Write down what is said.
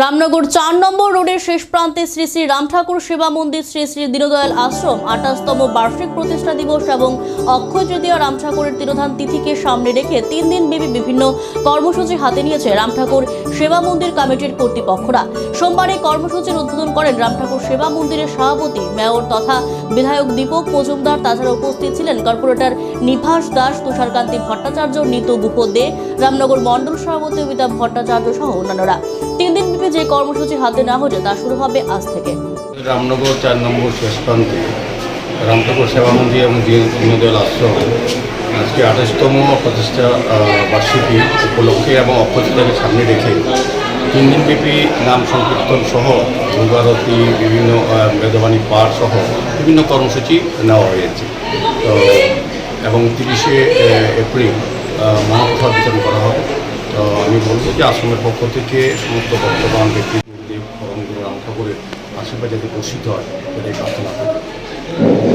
রামনগর চার নম্বর রোডের শেষ প্রান্তে শ্রী শ্রী রাম ঠাকুর সেবা মন্দির শ্রী শ্রী দীনদয়াল আশ্রম, আঠাশতম বার্ষিক প্রতিষ্ঠা দিবস এবং অক্ষয় তৃতীয় রাম ঠাকুরের তিরোধান তিথিকে সামনে রেখে তিন দিন ব্যাপী বিভিন্ন কর্মসূচি হাতে নিয়েছে রাম ঠাকুর সেবা মন্দির কমিটির কর্তৃপক্ষরা। সোমবার এই কর্মসূচির উদ্বোধন করেন রাম ঠাকুর সেবা মন্দিরের সভাপতি, মেয়র তথা বিধায়ক দীপক মজুমদার। তাছাড়া উপস্থিত ছিলেন কর্পোরেটর নিভাস দাস, তুষারকান্তি ভট্টাচার্য, নিতু গুহ দে, রামনগর মণ্ডল সভাপতি অমিতাভ ভট্টাচার্য সহ অন্যান্যরা। তিন যে কর্মসূচি হাতে নেওয়া হচ্ছে তা শুরু হবে আজ থেকে। রামনগর চার নম্বর শেষ প্রান্তে রামনগর সেবা মন্দির এবং দীন- দীনদয়াল আশ্রম আজকে আঠাশতম প্রতিষ্ঠা বার্ষিকী উপলক্ষে এবং অক্ষতাকে সামনে রেখে তিন দিনব্যাপী নাম সংকীর্তন সহ ভূগারতি বিভিন্ন বেদবাণী পাঠ সহ বিভিন্ন কর্মসূচি নেওয়া হয়েছে। তো, এবং তিরিশে এপ্রিল মহাপ্রসাদ বিতরণ করা হবে। আমি বলব যে আসামের পক্ষ থেকে সমস্ত বর্তমান ব্যক্তি গুরুদেব পরম করে আশীর্বাদ যাতে পোষিত হয় এটাই প্রার্থনা করি।